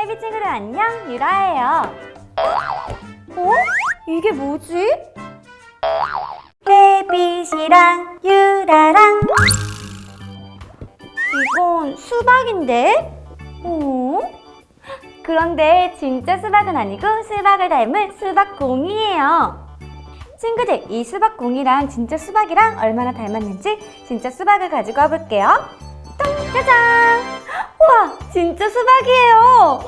헬비 친구들 안녕 유라예요. 어? 이게 뭐지? 헬빗이랑 유라랑 이건 수박인데? 어? 그런데 진짜 수박은 아니고 수박을 닮은 수박공이에요. 친구들, 이 수박공이랑 진짜 수박이랑 얼마나 닮았는지 진짜 수박을 가지고 와볼게요. 짠! 짜잔! 우와, 진짜 수박이에요.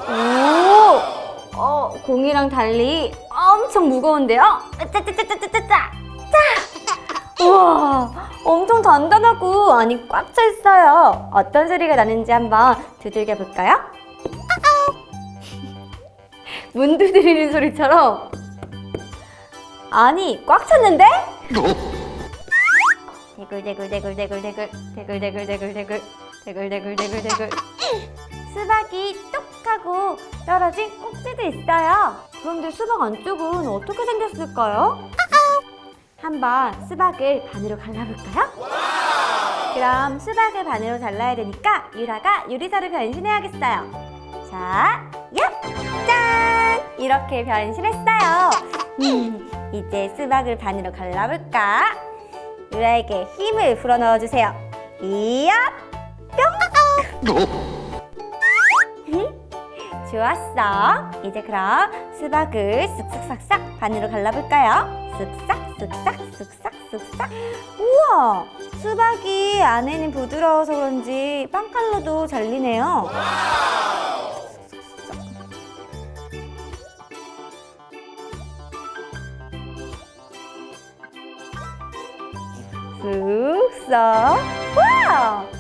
오, 어, 공이랑 달리 엄청 무거운데요? 짜짜짜짜짜짜! 짜! 우와, 엄청 단단하고 아니 꽉차 있어요. 어떤 소리가 나는지 한번 두들겨 볼까요? 문 두드리는 소리처럼 아니 꽉 찼는데? 대굴대굴대굴대굴대굴 대굴대굴대굴대굴 대굴대굴대굴대굴 수박이 똑 하고 떨어진 꼭지도 있어요. 그런데 수박 안쪽은 어떻게 생겼을까요? 한번 수박을 반으로 갈라볼까요? 그럼 수박을 반으로 잘라야 되니까 유라가 요리사로 변신해야겠어요. 자, 얍! 짠! 이렇게 변신했어요. 음, 이제 수박을 반으로 갈라볼까? 유라에게 힘을 불어넣어 주세요. 이야! 뿅! 좋았어. 이제 그럼 수박을 쓱쓱싹싹 반으로 갈라볼까요? 쓱싹, 쓱싹, 쓱싹, 쓱싹. 우와! 수박이 안에는 부드러워서 그런지 빵칼로도 잘리네요. 쓱싹. 와!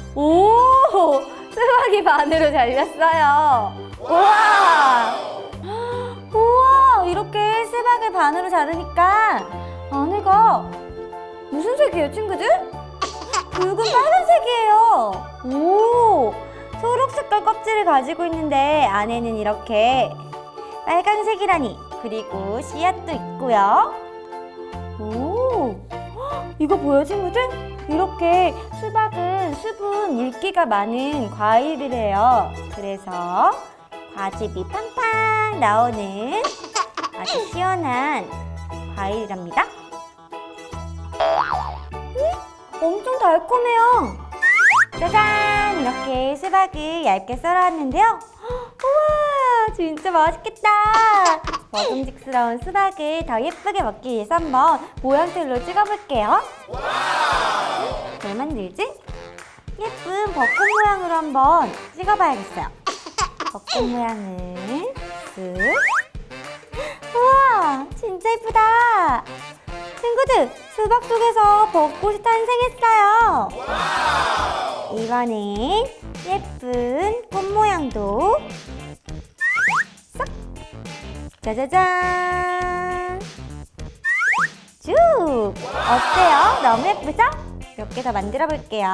오! 수박이 반으로 잘렸어요. 우와! 우와! 이렇게 수박을 반으로 자르니까 안에가 무슨 색이에요, 친구들? 붉은 빨간색이에요. 오! 초록 색깔 껍질을 가지고 있는데 안에는 이렇게 빨간색이라니. 그리고 씨앗도 있고요. 오! 헉, 이거 보여, 친구들? 이렇게 수박은 수분 물기가 많은 과일이래요. 그래서 과즙이 팡팡 나오는 아주 시원한 과일이랍니다. 음, 엄청 달콤해요. 짜잔! 이렇게 수박을 얇게 썰어왔는데요. 헉, 우와! 진짜 맛있겠다! 먹음직스러운 수박을 더 예쁘게 먹기 위해서 한번 모양틀로 찍어볼게요. 뭘 만들지? 예쁜 벚꽃 모양으로 한번 찍어봐야겠어요. 벚꽃 모양을 쓱. 우와, 진짜 예쁘다. 친구들, 수박 속에서 벚꽃이 탄생했어요. 이번엔 예쁜 꽃 모양도 싹. 짜자잔. 쭉! 어때요? 너무 예쁘죠? 몇 개 더 만들어 볼게요.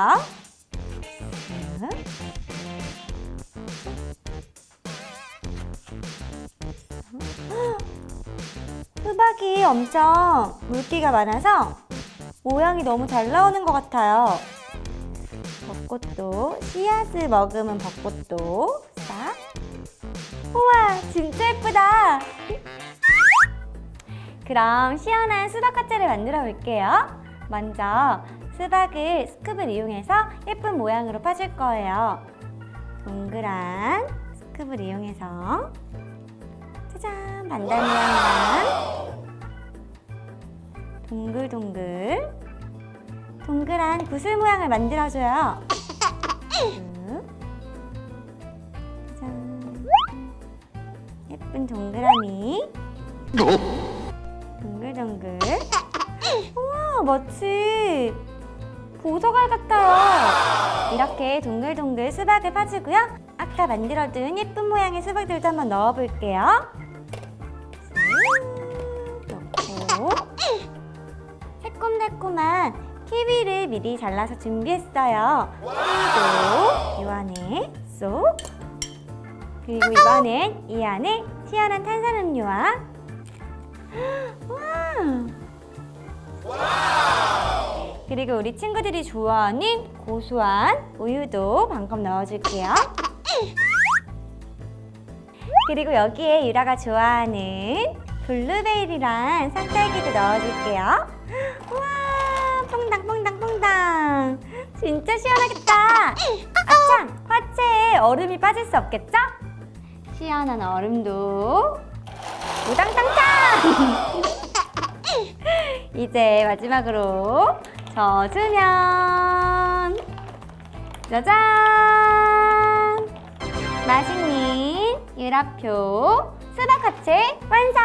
쓱. 수박이 엄청 물기가 많아서 모양이 너무 잘 나오는 것 같아요. 벚꽃도 씨앗을 머금은 벚꽃도 싹. 우와, 진짜 예쁘다. 그럼 시원한 수박 화채를 만들어 볼게요. 먼저 수박을 스쿱을 이용해서 예쁜 모양으로 파줄 거예요. 동그란 스쿱을 이용해서 짜잔 반달 모양이랑 동글동글 동그란 구슬 모양을 만들어줘요. 예쁜 동그라미 동글동글. 우와 마치 보석알 같아요 이렇게 동글동글 수박을 파주고요. 아까 만들어둔 예쁜 모양의 수박들도 한번 넣어볼게요. 쓱 넣고 새콤달콤한 키위를 미리 잘라서 준비했어요. 키위도 이 안에 쏙. 그리고 이번엔 이 안에 시원한 탄산음료와 그리고 우리 친구들이 좋아하는 고소한 우유도 방금 넣어줄게요. 그리고 여기에 유라가 좋아하는 블루베리랑 산딸기도 넣어줄게요. 우와, 퐁당, 퐁당, 퐁당. 진짜 시원하겠다. 아참, 화채에 얼음이 빠질 수 없겠죠? 시원한 얼음도 우당탕탕! 이제 마지막으로 젖으면 짜잔! 맛있는 유라표 수박화채 완성!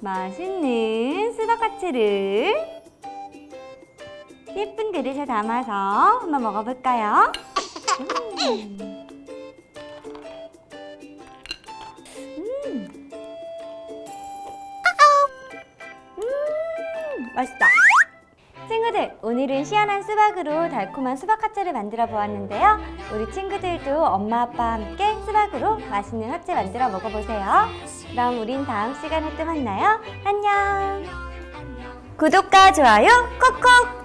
맛있는 수박화채를 예쁜 그릇에 담아서 한번 먹어볼까요? 음. 음. 음, 맛있다. 친구들, 오늘은 시원한 수박으로 달콤한 수박 화채를 만들어 보았는데요. 우리 친구들도 엄마 아빠와 함께 수박으로 맛있는 화채 만들어 먹어보세요. 그럼 우린 다음 시간에 또 만나요. 안녕. 구독과 좋아요 콕콕!